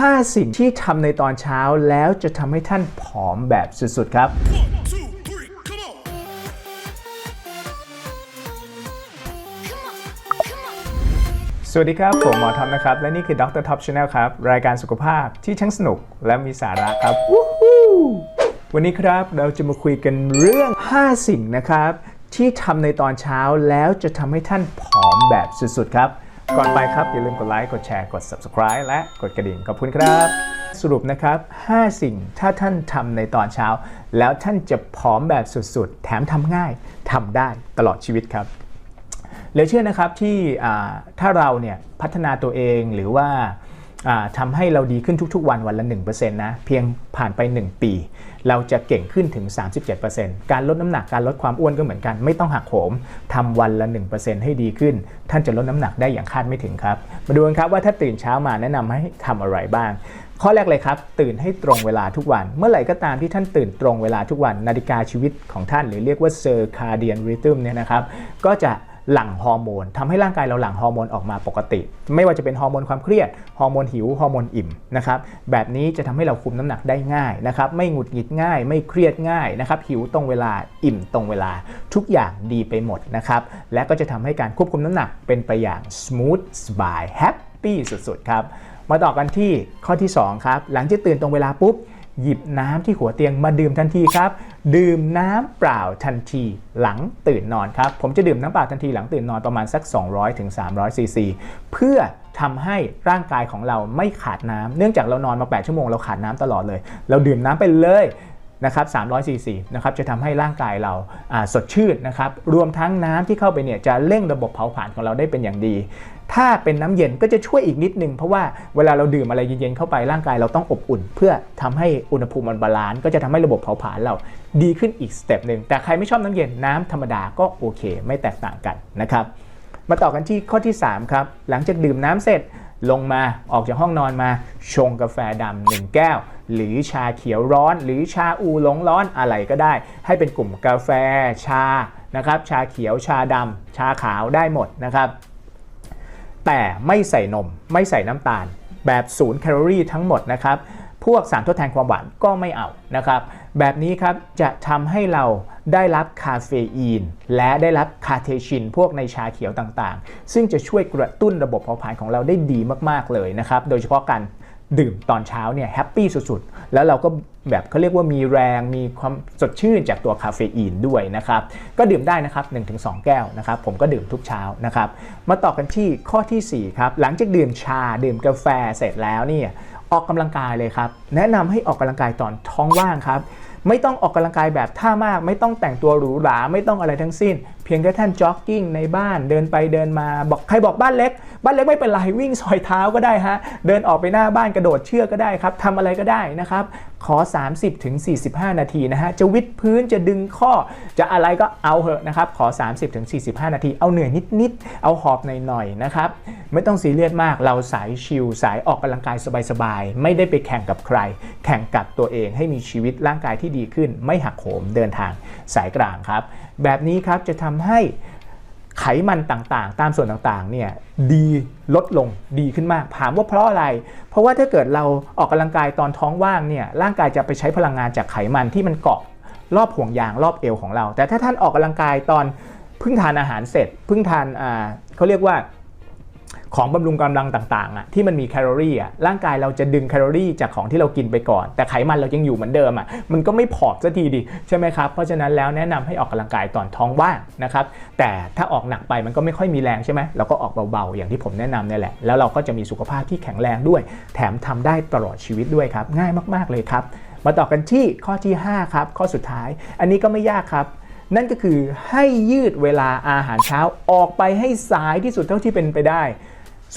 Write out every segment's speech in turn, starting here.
5 สิ่งที่ทำในตอนเช้าแล้วจะทำให้ท่านผอมแบบสุดๆครับ two, three, come on. สวัสดีครับ ผมหมอทอมนะครับ และนี่คือดรท็อปชาแนลครับ รายการสุขภาพที่ทั้งสนุกและมีสาระครับวู้ฮู้วันนี้ครับเราจะมาคุยกันเรื่อง 5 สิ่งนะครับ ที่ทำในตอนเช้าแล้วจะทำให้ท่านผอมแบบสุดๆครับ ก่อนไปครับ อย่าลืมกดไลค์ กดแชร์ กด subscribe และกดกระดิ่ง ขอบคุณครับ สรุปนะครับ 5 สิ่งถ้าท่านทำในตอนเช้า แล้วท่านจะผอมแบบสุดๆ แถมทำง่ายทำได้ตลอดชีวิตครับเหลือเชื่อนะครับที่ถ้าเราเนี่ยพัฒนาตัวเองหรือว่า ทำให้เราดีขึ้นทุกๆ วันวันละ 1%นะเพียงผ่านไป 1 ปี เราจะเก่งขึ้นถึง 37%การลดน้ำหนักการลดความอ้วนก็เหมือนกัน ไม่ต้องหักโหมทำวันละ 1%ให้ดีขึ้น ท่านจะลดน้ำหนักได้อย่างคาดไม่ถึงครับ มาดูกันครับว่าถ้าตื่นเช้ามาแนะนำให้ทำอะไรบ้างข้อแรกเลยครับ ตื่นให้ตรงเวลาทุกวัน เมื่อไหร่ก็ตามที่ท่านตื่นตรงเวลาทุกวัน นาฬิกาชีวิตของท่านหรือเรียกว่า circadian rhythm เนี่ยนะครับ ก็จะ หลั่งฮอร์โมนทำให้ร่างกายเราหลั่งฮอร์โมนออกมาปกติ ไม่ว่าจะเป็นฮอร์โมนความเครียดฮอร์โมนหิวฮอร์โมนอิ่มนะครับแบบนี้จะทำให้เราคุมน้ำหนักได้ง่ายนะครับไม่หงุดหงิดง่าย ไม่เครียดง่ายนะครับหิวตรงเวลาอิ่มตรงเวลา ทุกอย่างดีไปหมดนะครับและก็จะทำให้การควบคุมน้ำหนักเป็นไปอย่าง smooth สบาย happy สุดๆครับมาต่อกันที่ข้อที่ 2 ครับ หลังจากตื่นตรงเวลาปุ๊บ หยิบน้ำที่หัวเตียงมาดื่มทันทีครับ ดื่มน้ำเปล่าทันทีหลังตื่นนอนครับ ผมจะดื่มน้ำเปล่าทันทีหลังตื่นนอนประมาณสัก 200ถึง300ซีซีเพื่อทำให้ร่างกายของเราไม่ขาดน้ำเนื่องจากเรานอนมา 8 ชั่วโมงเราขาดน้ำตลอดเลย เราดื่มน้ำไปเลยนะครับ300ซีซีนะครับ จะทำให้ร่างกายเราสดชื่นนะครับ รวมทั้งน้ำที่เข้าไปเนี่ยจะเร่งระบบเผาผลาญของเราได้เป็นอย่างดี ถ้าเป็นน้ำเย็นก็จะช่วยอีกนิดนึง เพราะว่าเวลาเราดื่มอะไรเย็นๆเข้าไปร่างกายเราต้องอบอุ่น เพื่อทำให้อุณหภูมิมันบาลานซ์ก็จะทำให้ระบบเผาผลาญเราดีขึ้นอีกสเต็ปหนึ่งแต่ใครไม่ชอบน้ำเย็นน้ำธรรมดาก็โอเค ไม่แตกต่างกันนะครับมาต่อกันที่ข้อที่ 3 ครับ หลังจากดื่มน้ำเสร็จลงมาออกจากห้องนอนมาชงกาแฟดำหนึ่งแก้ว หรือชาเขียวร้อน หรือชาอูหลงร้อนอะไรก็ได้ ให้เป็นกลุ่มกาแฟชานะครับชาเขียวชาดำชาขาวได้หมดนะครับ แต่ไม่ใส่นม ไม่ใส่น้ำตาล แบบศูนย์แคลอรี่ทั้งหมดนะครับ พวกสารทดแทนความหวานก็ไม่เอานะครับ แบบนี้ครับจะทำให้เราได้รับคาเฟอีน และได้รับคาเทชิน พวกในชาเขียวต่างๆ ซึ่งจะช่วยกระตุ้นระบบเผาผลาญของเราได้ดีมากๆเลยนะครับ โดยเฉพาะการ ดื่มตอนเช้าเนี่ยแฮปปี้สุดๆ แล้วเราก็แบบเขาเรียกว่ามีแรงมีความสดชื่นจากตัวคาเฟอีนด้วยนะครับก็ดื่มได้นะครับ 1-2 แก้วนะครับ ผมก็ดื่มทุกเช้านะครับ มาต่อกันที่ข้อทีสี่4 ครับ หลังจากดื่มชาดื่มกาแฟเสร็จแล้วเนี่ยออกกำลังกายเลยครับ แนะนำให้ออกกำลังกายตอนท้องว่างครับ ไม่ต้องออกกำลังกายแบบท่ามาก ไม่ต้องแต่งตัวหรูหราไม่ต้องอะไรทั้งสิ้น พียงแค่ท่านจ็อกกิ้งในบ้านเดินไปเดินมาบอกใครบอกบ้านเล็ก บ้านเล็กไม่เป็นไรวิ่งซอยเท้าก็ได้ฮะเดินออกไปหน้าบ้านกระโดดเชือกก็ได้ครับทำอะไรก็ได้นะครับ ขอ 30ถึง45นาทีนะฮะจะวิดพื้นจะดึงข้อ จะอะไรก็เอาเหอะนะครับขอ 30ถึง45นาทีเอาเหนื่อยนิดๆเอาหอบหน่อยๆนะครับไม่ต้องซีเรียสมากเราสายชิลสายออกกำลังกายสบายๆไม่ได้ไปแข่งกับใคร แข่งกับตัวเองให้มีชีวิตร่างกายที่ดีขึ้น ไม่หักโหมเดินทางสายกลางครับ แบบนี้ครับจะทำให้ไขมันต่างๆ ตามส่วนต่างๆเนี่ยดีลดลงดีขึ้นมาก ถามว่าเพราะอะไร เพราะว่าถ้าเกิดเราออกกำลังกายตอนท้องว่างเนี่ยร่างกายจะไปใช้พลังงานจากไขมันที่มันเกาะรอบห่วงยางรอบเอวของเรา แต่ถ้าท่านออกกำลังกายตอนเพิ่งทานอาหารเสร็จเพิ่งทานอ่าเขาเรียกว่า ของบำรุงกำลังต่างๆอะที่มันมีแคลอรี่อะร่างกายเราจะดึงแคลอรี่จากของที่เรากินไปก่อน แต่ไขมันเรายังอยู่เหมือนเดิมอะมันก็ไม่ผอมสักทีดิใช่ไหมครับ เพราะฉะนั้นแล้วแนะนำให้ออกกำลังกายตอนท้องว่างนะครับแต่ถ้าออกหนักไปมันก็ไม่ค่อยมีแรงใช่ไหมเราก็ออกเบาๆ อย่างที่ผมแนะนำเนี่ยแหละ แล้วเราก็จะมีสุขภาพที่แข็งแรงด้วย แถมทำได้ตลอดชีวิตด้วยครับ ง่ายมากๆเลยครับ มาต่อกันที่ข้อที่ 5 ครับ ข้อสุดท้าย อันนี้ก็ไม่ยากครับ นั่นก็คือให้ยืดเวลาอาหารเช้าออกไปให้สายที่สุดเท่าที่เป็นไปได้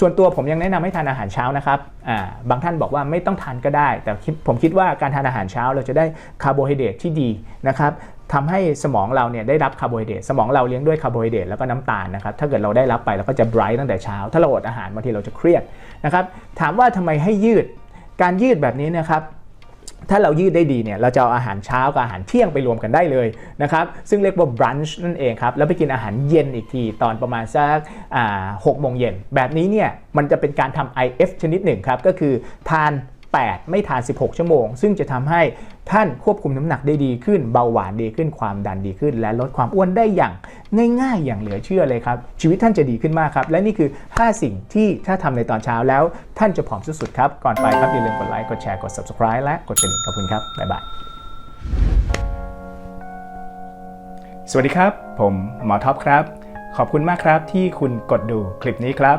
ส่วนตัวผมยังแนะนำให้ทานอาหารเช้านะครับาบางท่านบอกว่าไม่ต้องทานก็ได้ แต่ผมคิดว่าการทานอาหารเช้าเราจะได้คาร์โบไฮเดรตที่ดีนะครับทำให้สมองเราเนี่ยได้รับคาร์โบไฮเดรตสมองเราเลี้ยงด้วยคาร์โบไฮเดรตแล้วก็น้ำตาลนะครับถ้าเกิดเราได้รับไปเราก็จะไบรท์ตั้งแต่เช้า ถ้าเราอดอาหารบางทีเราจะเครียดนะครับถามว่าทำไมให้ยืดการยืดแบบนี้นะครับ ถ้าเรายืดได้ดีเนี่ยเราจะเอาอาหารเช้ากับอาหารเที่ยงไปรวมกันได้เลยนะครับซึ่งเรียกว่า brunch นั่นเองครับแล้วไปกินอาหารเย็นอีกทีตอนประมาณสักหกโมงเย็นแบบนี้เนี่ยมันจะเป็นการทำ IF ชนิดหนึ่งครับก็คือทาน 8 ไม่ทาน 16 ชั่วโมง ซึ่งจะทำให้ท่านควบคุมน้ำหนักได้ดีขึ้น เบาหวานดีขึ้นความดันดีขึ้น และลดความอ้วนได้อย่างง่ายๆ อย่างเหลือเชื่อเลยครับ ชีวิตท่านจะดีขึ้นมากครับ และนี่คือ 5 สิ่งที่ถ้าทำในตอนเช้าแล้ว ท่านจะผอมสุดๆครับ ก่อนไปครับอย่าลืมกดไลค์กดแชร์กด subscribe และกดกระดิ่งขอบคุณครับบ๊ายบายสวัสดีครับ ผมหมอท็อปครับ ขอบคุณมากครับที่คุณกดดูคลิปนี้ครับ